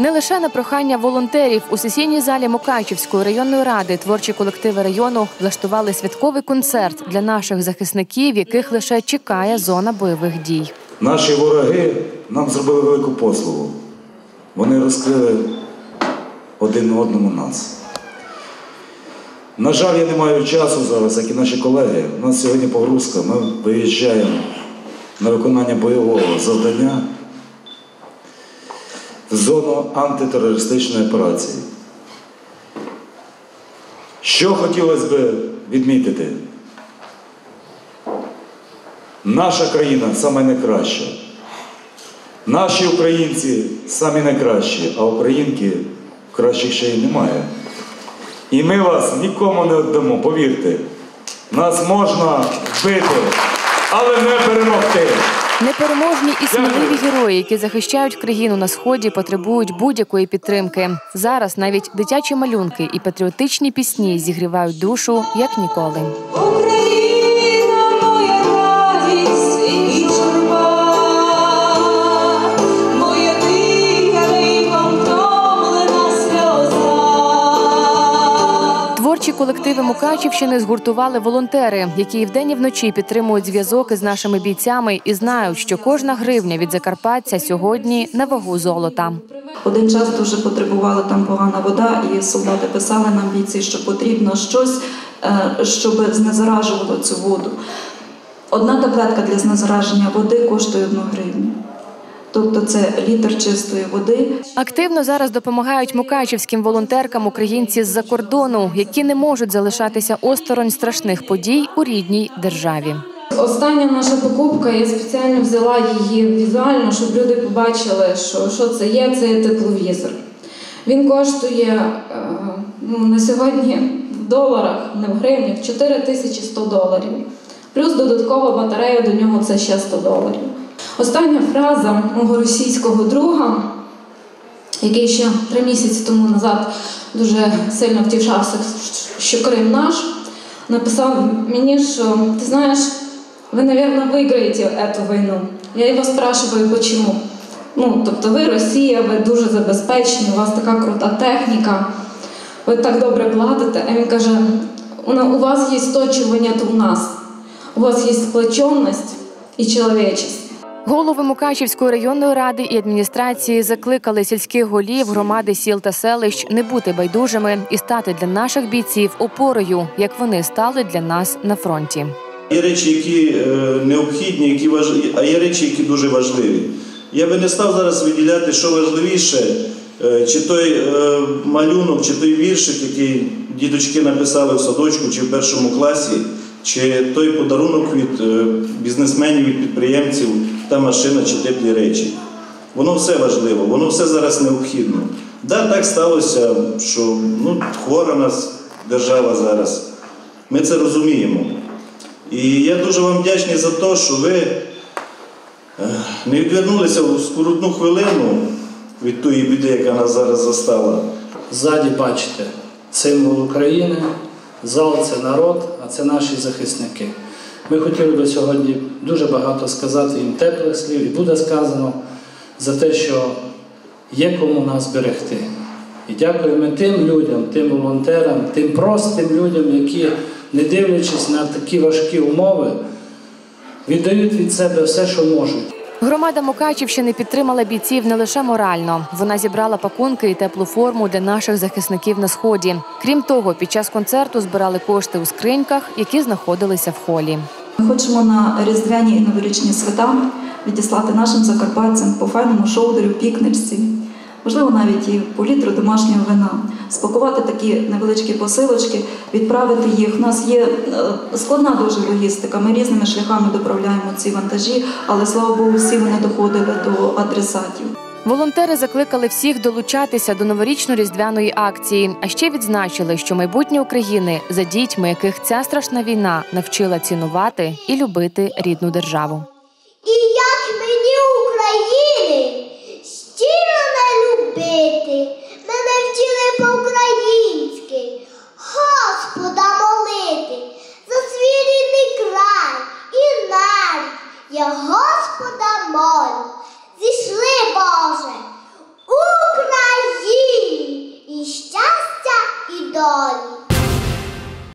Не лише на прохання волонтерів у сесійній залі Мукачівської районної ради творчі колективи району влаштували святковий концерт для наших захисників, яких лише чекає зона бойових дій. Наші вороги нам зробили велику послугу. Вони розкрили один одному нас. На жаль, я не маю часу зараз, як і наші колеги. У нас сьогодні погрузка. Ми виїжджаємо на виконання бойового завдання в зону антитерористичної операції. Що хотілося б відмітити? Наша країна саме найкраща. Наші українці самі найкращі, а українки кращих ще й немає. І ми вас нікому не віддамо, повірте. Нас можна вбити, але не перемогти. Непереможні і сміливі герої, які захищають країну на сході, потребують будь-якої підтримки. Зараз навіть дитячі малюнки і патріотичні пісні зігрівають душу як ніколи. Колективи Мукачівщини згуртували волонтери, які і вдень і вночі підтримують зв'язок із нашими бійцями і знають, що кожна гривня від Закарпаття сьогодні на вагу золота. Один час дуже потребувала там погана вода, і солдати писали нам бійці, що потрібно щось, е, щоб знезаражувало цю воду. Одна таблетка для знезараження води коштує одну гривню. Тобто це літр чистої води. Активно зараз допомагають мукачівським волонтеркам українці з-за кордону, які не можуть залишатися осторонь страшних подій у рідній державі. Остання наша покупка, я спеціально взяла її візуально, щоб люди побачили, що, що це є, це є тепловізор. Він коштує е, ну, на сьогодні в доларах, не в гривнях, 4100 доларів. Плюс додаткова батарея до нього це ще 100 доларів. Остання фраза мого російського друга, який ще три місяці тому назад дуже сильно втішався, що Крим наш, написав мені, що ти знаєш, ви, наверное, выиграете эту війну. Я його спрашиваю, почему. Ну, тобто ви Росія, ви дуже забезпечені, у вас така крута техніка, ви так добре платите. А він каже: у вас є то, чого нет у нас. У вас є сплоченность і чоловічність. Голови Мукачівської районної ради і адміністрації закликали сільських голів громади сіл та селищ не бути байдужими і стати для наших бійців опорою, як вони стали для нас на фронті. Є речі, які е, необхідні, які важ... а є речі, які дуже важливі. Я би не став зараз виділяти, що важливіше, е, чи той е, малюнок, чи той віршик, який діточки написали в садочку чи в першому класі, чи той подарунок від бізнесменів, від підприємців, та машина чи теплі речі. Воно все важливо, воно все зараз необхідно. Да, так сталося, що ну, хвора нас держава зараз. Ми це розуміємо. І я дуже вам вдячний за те, що ви е, не відвернулися в скоротну хвилину від тої біди, яка нас зараз застала. Ззаді бачите символ України, зал це народ, а це наші захисники. Ми хотіли би сьогодні дуже багато сказати їм теплих слів, і буде сказано за те, що є кому нас берегти. І дякуємо тим людям, тим волонтерам, тим простим людям, які, не дивлячись на такі важкі умови, віддають від себе все, що можуть. Громада Мукачівщини підтримала бійців не лише морально. Вона зібрала пакунки і теплу форму для наших захисників на сході. Крім того, під час концерту збирали кошти у скриньках, які знаходилися в холі. Ми хочемо на різдвяні і новорічні свята відіслати нашим закарпатцям по файному шоудеру, пікничці, можливо, навіть і по літру домашнього вина, спакувати такі невеличкі посилочки, відправити їх. У нас є е, складна дуже логістика. Ми різними шляхами доправляємо ці вантажі, але слава Богу, всі вони доходили до адресатів. Волонтери закликали всіх долучатися до новорічно-різдвяної акції, а ще відзначили, що майбутнє України за дітьми, яких ця страшна війна навчила цінувати і любити рідну державу. І як мені України щиро не любити, мене вчили